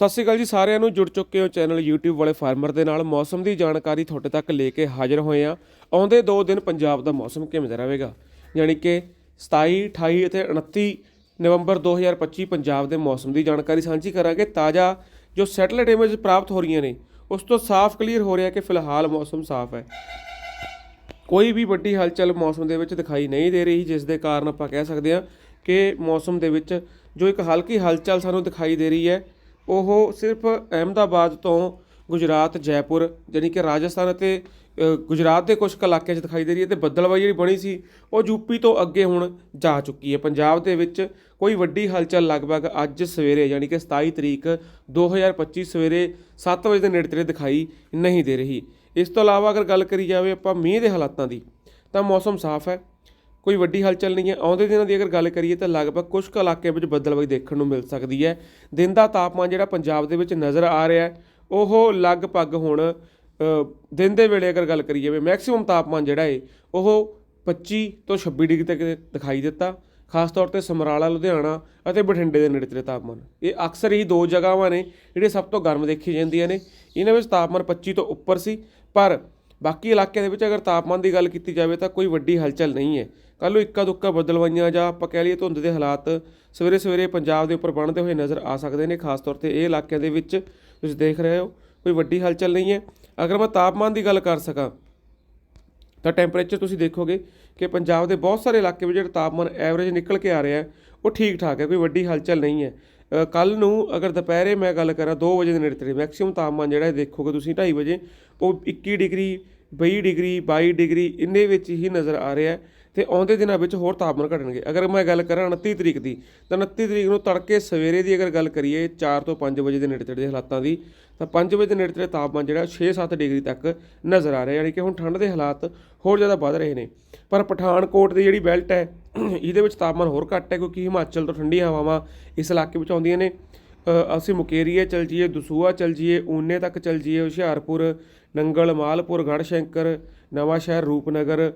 ਸਤਿ ਸ਼੍ਰੀ ਅਕਾਲ ਜੀ ਸਾਰਿਆਂ ਨੂੰ। ਜੁੜ ਚੁੱਕੇ ਹੋ ਚੈਨਲ YouTube ਵਾਲੇ ਫਾਰਮਰ ਦੇ ਨਾਲ। ਮੌਸਮ ਦੀ ਜਾਣਕਾਰੀ ਤੁਹਾਡੇ ਤੱਕ ਲੈ ਕੇ ਹਾਜ਼ਰ ਹੋਏ ਆ ਆਉਂਦੇ 2 ਦਿਨ ਪੰਜਾਬ ਦਾ ਮੌਸਮ ਕਿਵੇਂ ਦਾ ਰਹੇਗਾ? ਯਾਨੀ ਕਿ 27 28 ਅਤੇ 29 ਨਵੰਬਰ 2025 ਪੰਜਾਬ ਦੇ ਮੌਸਮ ਦੀ ਜਾਣਕਾਰੀ ਸਾਂਝੀ ਕਰਾਂਗੇ। ਤਾਜ਼ਾ ਜੋ ਸੈਟਲਾਈਟ ਇਮੇਜ ਪ੍ਰਾਪਤ ਹੋ ਰਹੀਆਂ ਨੇ, ਉਸ ਤੋਂ ਸਾਫ਼ ਕਲੀਅਰ ਹੋ ਰਿਹਾ ਕਿ ਫਿਲਹਾਲ ਮੌਸਮ ਸਾਫ਼ ਹੈ। ਕੋਈ ਵੀ ਵੱਡੀ ਹਲਚਲ ਮੌਸਮ ਦੇ ਵਿੱਚ ਦਿਖਾਈ ਨਹੀਂ ਦੇ ਰਹੀ, ਜਿਸ ਦੇ ਕਾਰਨ ਆਪਾਂ ਕਹਿ ਸਕਦੇ ਹਾਂ ਕਿ ਮੌਸਮ ਦੇ ਵਿੱਚ ਜੋ ਇੱਕ ਹਲਕੀ ਹਲਚਲ ਸਾਨੂੰ ਦਿਖਾਈ ਦੇ ਰਹੀ ਹੈ ਉਹ ਸਿਰਫ ਅਹਿਮਦਾਬਾਦ ਤੋਂ ਗੁਜਰਾਤ, ਜੈਪੁਰ ਜਾਣੀ ਕਿ ਰਾਜਸਥਾਨ ਅਤੇ ਗੁਜਰਾਤ ਦੇ ਕੁਝ ਕੁ ਇਲਾਕਿਆਂ 'ਚ ਦਿਖਾਈ ਦੇ ਰਹੀ ਹੈ। ਤੇ ਬੱਦਲਬਾਈ ਜਿਹੜੀ ਬਣੀ ਸੀ, ਉਹ ਯੂਪੀ ਤੋਂ ਅੱਗੇ ਹੁਣ ਜਾ ਚੁੱਕੀ ਹੈ। ਪੰਜਾਬ ਦੇ ਵਿੱਚ ਕੋਈ ਵੱਡੀ ਹਲਚਲ ਲਗਭਗ ਅੱਜ ਸਵੇਰੇ ਯਾਨੀ ਕਿ 27 ਤਰੀਕ 2025 ਸਵੇਰੇ 7 ਵਜੇ ਦੇ ਨੇੜੇ ਤੇੜੇ ਦਿਖਾਈ ਨਹੀਂ ਦੇ ਰਹੀ। ਇਸ ਤੋਂ ਇਲਾਵਾ ਅਗਰ ਗੱਲ ਕਰੀ ਜਾਵੇ ਆਪਾਂ ਮੀਂਹ ਦੇ ਹਾਲਾਤਾਂ ਦੀ, ਤਾਂ ਮੌਸਮ ਸਾਫ਼ ਹੈ। ਕੋਈ ਵੱਡੀ ਹਲਚਲ ਨਹੀਂ ਹੈ। ਆਉਂਦੇ ਦਿਨਾਂ ਦੀ ਅਗਰ ਗੱਲ ਕਰੀਏ ਤਾਂ ਲਗਭਗ ਕੁਝ ਕੁ ਇਲਾਕਿਆਂ ਵਿੱਚ ਬਦਲਵਾਈ ਦੇਖਣ ਨੂੰ ਮਿਲ ਸਕਦੀ ਹੈ। ਦਿਨ ਦਾ ਤਾਪਮਾਨ ਜਿਹੜਾ ਪੰਜਾਬ ਦੇ ਵਿੱਚ ਨਜ਼ਰ ਆ ਰਿਹਾ ਹੈ, ਉਹ ਲਗਭਗ ਹੁਣ ਦਿਨ ਦੇ ਵੇਲੇ ਅਗਰ ਗੱਲ ਕਰੀਏ ਵੀ ਮੈਕਸਿਮਮ ਤਾਪਮਾਨ ਜਿਹੜਾ ਹੈ ਉਹ 25 ਤੋਂ 26 ਡਿਗਰੀ ਤੱਕ ਦਿਖਾਈ ਦਿੱਤਾ। ਖਾਸ ਤੌਰ ਤੇ ਸਮਰਾਲਾ, ਲੁਧਿਆਣਾ ਅਤੇ ਬਠਿੰਡੇ ਦੇ ਨੇੜੇ ਤਾਪਮਾਨ। ਇਹ ਅਕਸਰ ਹੀ ਦੋ ਜਗ੍ਹਾਵਾਂ ਨੇ ਜਿਹੜੇ ਸਭ ਤੋਂ ਗਰਮ ਦੇਖੀ ਜਾਂਦੀਆਂ ਨੇ। ਇਹਨਾਂ ਵਿੱਚ ਤਾਪਮਾਨ 25 ਤੋਂ ਉੱਪਰ ਸੀ, ਪਰ ਬਾਕੀ ਇਲਾਕਿਆਂ ਦੇ ਵਿੱਚ ਅਗਰ ਤਾਪਮਾਨ ਦੀ ਗੱਲ ਕੀਤੀ ਜਾਵੇ ਤਾਂ ਕੋਈ ਵੱਡੀ ਹਲਚਲ ਨਹੀਂ ਹੈ। ਕੱਲ੍ਹ ਨੂੰ ਇੱਕਾ ਦੁੱਕਾ ਬਦਲਵਾਈਆਂ ਜਾਂ ਆਪਾਂ ਕਹਿ ਲਈਏ ਧੁੰਦ ਦੇ ਹਾਲਾਤ ਸਵੇਰੇ ਸਵੇਰੇ ਪੰਜਾਬ ਦੇ ਉੱਪਰ ਬਣਦੇ ਹੋਏ ਨਜ਼ਰ ਆ ਸਕਦੇ ਨੇ। ਖਾਸ ਤੌਰ ਤੇ ਇਹ ਇਲਾਕਿਆਂ ਦੇ ਵਿੱਚ ਤੁਸੀਂ ਦੇਖ ਰਹੇ ਹੋ, ਕੋਈ ਵੱਡੀ ਹਲਚਲ ਨਹੀਂ ਹੈ। ਅਗਰ ਮੈਂ ਤਾਪਮਾਨ ਦੀ ਗੱਲ ਕਰ ਸਕਾਂ ਤਾਂ ਟੈਂਪਰੇਚਰ ਤੁਸੀਂ ਦੇਖੋਗੇ ਕਿ ਪੰਜਾਬ ਦੇ ਬਹੁਤ ਸਾਰੇ ਇਲਾਕੇ ਵਿੱਚ ਜਿਹੜਾ ਤਾਪਮਾਨ ਐਵਰੇਜ ਨਿਕਲ ਕੇ ਆ ਰਿਹਾ ਉਹ ਠੀਕ ਠਾਕ ਹੈ, ਕੋਈ ਵੱਡੀ ਹਲਚਲ ਨਹੀਂ ਹੈ। ਕੱਲ ਨੂੰ ਅਗਰ ਦੁਪਹਿਰੇ ਮੈਂ ਗੱਲ ਕਰਾਂ 2 ਵਜੇ ਦੇ ਨੇੜੇ ਤੇੜੇ ਮੈਕਸਿਮਮ ਤਾਪਮਾਨ ਜਿਹੜਾ ਦੇਖੋਗੇ ਤੁਸੀਂ 2:30 ਵਜੇ, ਉਹ 21 ਡਿਗਰੀ 22 ਡਿਗਰੀ 22 ਡਿਗਰੀ, ਇੰਨੇ ਵਿੱਚ ਹੀ ਨਜ਼ਰ ਆ ਰਿਹਾ ਹੈ। ਤੇ ਆਉਂਦੇ ਦਿਨਾਂ ਵਿੱਚ ਹੋਰ ਤਾਪਮਾਨ ਘਟਣਗੇ। ਅਗਰ ਮੈਂ ਗੱਲ ਕਰਾਂ 29 ਤਰੀਕ ਦੀ, ਤਾਂ 29 ਤਰੀਕ ਨੂੰ ਤੜਕੇ ਸਵੇਰੇ ਦੀ ਅਗਰ ਗੱਲ ਕਰੀਏ 4 ਤੋਂ 5 ਵਜੇ ਦੇ ਨੇੜੇ ਤੇੜੇ ਦੇ ਹਾਲਾਤਾਂ ਦੀ, ਤਾਂ 5 ਵਜੇ ਦੇ ਨੇੜੇ ਤੇੜੇ ਤਾਪਮਾਨ ਜਿਹੜਾ 6-7 ਡਿਗਰੀ ਤੱਕ ਨਜ਼ਰ ਆ ਰਿਹਾ, ਯਾਨੀ ਕਿ ਹੁਣ ਠੰਡ ਦੇ ਹਾਲਾਤ ਹੋਰ ਜ਼ਿਆਦਾ ਵੱਧ ਰਹੇ ਨੇ। ਪਰ ਪਠਾਨਕੋਟ ਦੀ ਜਿਹੜੀ ਬੈਲਟ ਹੈ, ਇਹਦੇ ਵਿੱਚ ਤਾਪਮਾਨ ਹੋਰ ਘੱਟ ਹੈ, ਕਿਉਂਕਿ ਹਿਮਾਚਲ ਤੋਂ ਠੰਡੀਆਂ ਹਵਾਵਾਂ ਇਸ ਇਲਾਕੇ ਵਿੱਚ ਆਉਂਦੀਆਂ ਨੇ। ਅਸੀਂ ਮੁਕੇਰੀਏ ਚਲ ਜੀਏ ਦਸੂਆ ਚਲ ਜੀਏ ਊਨੇ ਤੱਕ ਚਲ ਜੀਏ ਹੁਸ਼ਿਆਰਪੁਰ, ਨੰਗਲ, ਮਾਲਪੁਰ ਗੜਸ਼ੰਕਰ ਨਵਾਂ ਸ਼ਹਿਰ ਰੂਪਨਗਰ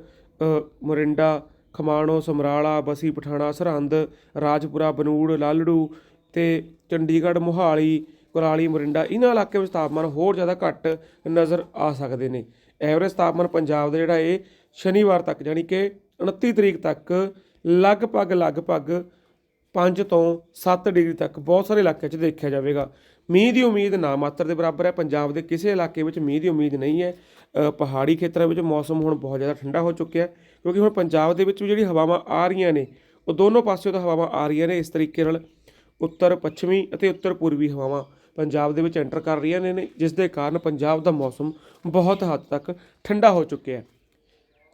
ਮੋਰਿੰਡਾ, ਖਮਾਣੋ, ਸਮਰਾਲਾ, ਬਸੀ ਪਠਾਣਾ, ਸਰਹੰਦ, ਰਾਜਪੁਰਾ, ਬਨੂੜ, ਲਾਲੜੂ ਤੇ ਚੰਡੀਗੜ੍ਹ, ਮੋਹਾਲੀ, ਕੁਰਾਲੀ, ਮੋਰਿੰਡਾ ਇਹਨਾਂ ਇਲਾਕਿਆਂ ਵਿੱਚ ਤਾਪਮਾਨ ਹੋਰ ਜ਼ਿਆਦਾ ਘੱਟ ਨਜ਼ਰ ਆ ਸਕਦੇ ਨੇ। ਐਵਰੇਜ ਤਾਪਮਾਨ ਪੰਜਾਬ ਦਾ ਜਿਹੜਾ ਇਹ ਸ਼ਨੀਵਾਰ ਤੱਕ, ਯਾਨੀ ਕਿ 29 ਤਰੀਕ ਤੱਕ ਲਗਭਗ ਲਗਭਗ 5 ਤੋਂ 7 ਡਿਗਰੀ ਤੱਕ ਬਹੁਤ ਸਾਰੇ ਇਲਾਕਿਆਂ 'ਚ ਦੇਖਿਆ ਜਾਵੇਗਾ। ਮੀਂਹ ਦੀ ਉਮੀਦ ਨਾ ਮਾਤਰ ਦੇ ਬਰਾਬਰ ਹੈ। ਪੰਜਾਬ ਦੇ ਕਿਸੇ ਇਲਾਕੇ ਵਿੱਚ ਮੀਂਹ ਦੀ ਉਮੀਦ ਨਹੀਂ ਹੈ। ਪਹਾੜੀ ਖੇਤਰਾਂ ਵਿੱਚ ਮੌਸਮ ਹੁਣ ਬਹੁਤ ਜ਼ਿਆਦਾ ਠੰਡਾ ਹੋ ਚੁੱਕਿਆ ਕਿਉਂਕਿ ਹੁਣ ਪੰਜਾਬ ਦੇ ਵਿੱਚ ਵੀ ਜਿਹੜੀ ਹਵਾਵਾਂ ਆ ਰਹੀਆਂ ਨੇ, ਉਹ ਦੋਨੋਂ ਪਾਸਿਓਂ ਤੋਂ ਹਵਾਵਾਂ ਆ ਰਹੀਆਂ ਨੇ। ਇਸ ਤਰੀਕੇ ਨਾਲ ਉੱਤਰ, ਪੱਛਮੀ ਅਤੇ ਉੱਤਰ ਪੂਰਬੀ ਹਵਾਵਾਂ ਪੰਜਾਬ ਦੇ ਵਿੱਚ ਐਂਟਰ ਕਰ ਰਹੀਆਂ ਨੇ, ਜਿਸ ਦੇ ਕਾਰਨ ਪੰਜਾਬ ਦਾ ਮੌਸਮ ਬਹੁਤ ਹੱਦ ਤੱਕ ਠੰਡਾ ਹੋ ਚੁੱਕਿਆ ਹੈ।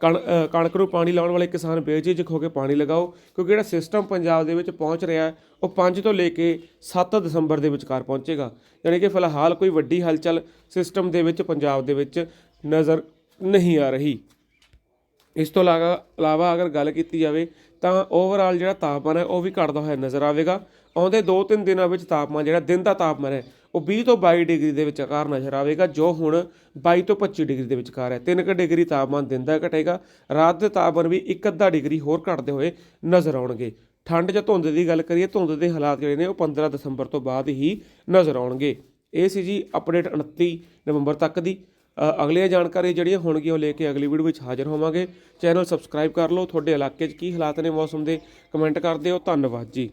ਕਣਕ ਨੂੰ ਪਾਣੀ ਲਾਉਣ ਵਾਲੇ ਕਿਸਾਨ ਬੇਝਿਜਕ ਹੋ ਕੇ ਪਾਣੀ ਲਗਾਓ, ਕਿਉਂਕਿ ਜਿਹੜਾ ਸਿਸਟਮ ਪੰਜਾਬ ਦੇ ਵਿੱਚ ਪਹੁੰਚ ਰਿਹਾ ਹੈ, ਉਹ 5 ਤੋਂ ਲੈ ਕੇ 7 ਦਸੰਬਰ ਦੇ ਵਿਚਕਾਰ ਪਹੁੰਚੇਗਾ। ਯਾਨੀ ਕਿ ਫਿਲਹਾਲ ਕੋਈ ਵੱਡੀ ਹਲਚਲ ਸਿਸਟਮ ਦੇ ਵਿੱਚ ਪੰਜਾਬ ਦੇ ਵਿੱਚ ਨਜ਼ਰ ਨਹੀਂ ਆ ਰਹੀ। ਇਸ ਤੋਂ ਇਲਾਵਾ ਇਲਾਵਾ ਅਗਰ ਗੱਲ ਕੀਤੀ ਜਾਵੇ, ਤਾਂ ਓਵਰਆਲ ਜਿਹੜਾ ਤਾਪਮਾਨ ਹੈ, ਉਹ ਵੀ ਘਟਦਾ ਹੋਇਆ ਨਜ਼ਰ ਆਵੇਗਾ। ਆਉਂਦੇ 2-3 ਦਿਨਾਂ ਵਿੱਚ ਤਾਪਮਾਨ, ਜਿਹੜਾ ਦਿਨ ਦਾ ਤਾਪਮਾਨ ਹੈ ਉਹ 20 ਤੋਂ 22 ਡਿਗਰੀ ਦੇ ਵਿਚਕਾਰ ਨਜ਼ਰ ਆਵੇਗਾ, ਜੋ ਹੁਣ 22 ਤੋਂ 25 ਡਿਗਰੀ ਦੇ ਵਿਚਕਾਰ ਹੈ। 3 ਕੁ ਡਿਗਰੀ ਤਾਪਮਾਨ ਦਿਨ ਦਾ ਘਟੇਗਾ, ਰਾਤ ਦੇ ਤਾਪਮਾਨ ਵੀ ਇੱਕ ਅੱਧਾ ਡਿਗਰੀ ਹੋਰ ਘਟਦੇ ਹੋਏ ਨਜ਼ਰ ਆਉਣਗੇ। ਠੰਡ ਜਾਂ ਧੁੰਦ ਦੀ ਗੱਲ ਕਰੀਏ, ਧੁੰਦ ਦੇ ਹਾਲਾਤ ਜਿਹੜੇ ਨੇ ਉਹ 15 ਦਸੰਬਰ ਤੋਂ ਬਾਅਦ ਹੀ ਨਜ਼ਰ ਆਉਣਗੇ। ਇਹ ਸੀ ਜੀ ਅਪਡੇਟ 29 ਨਵੰਬਰ ਤੱਕ ਦੀ। ਅਗਲੀਆਂ ਜਾਣਕਾਰੀ ਜਿਹੜੀਆਂ ਹੋਣਗੀਆਂ ਉਹ ਲੈ ਕੇ ਅਗਲੀ ਵੀਡੀਓ ਵਿੱਚ ਹਾਜ਼ਰ ਹੋਵਾਂਗੇ। ਚੈਨਲ ਸਬਸਕ੍ਰਾਈਬ ਕਰ ਲਓ, ਤੁਹਾਡੇ ਇਲਾਕੇ 'ਚ ਕੀ ਹਾਲਾਤ ਨੇ ਮੌਸਮ ਦੇ, ਕਮੈਂਟ ਕਰ ਦਿਓ। ਧੰਨਵਾਦ ਜੀ।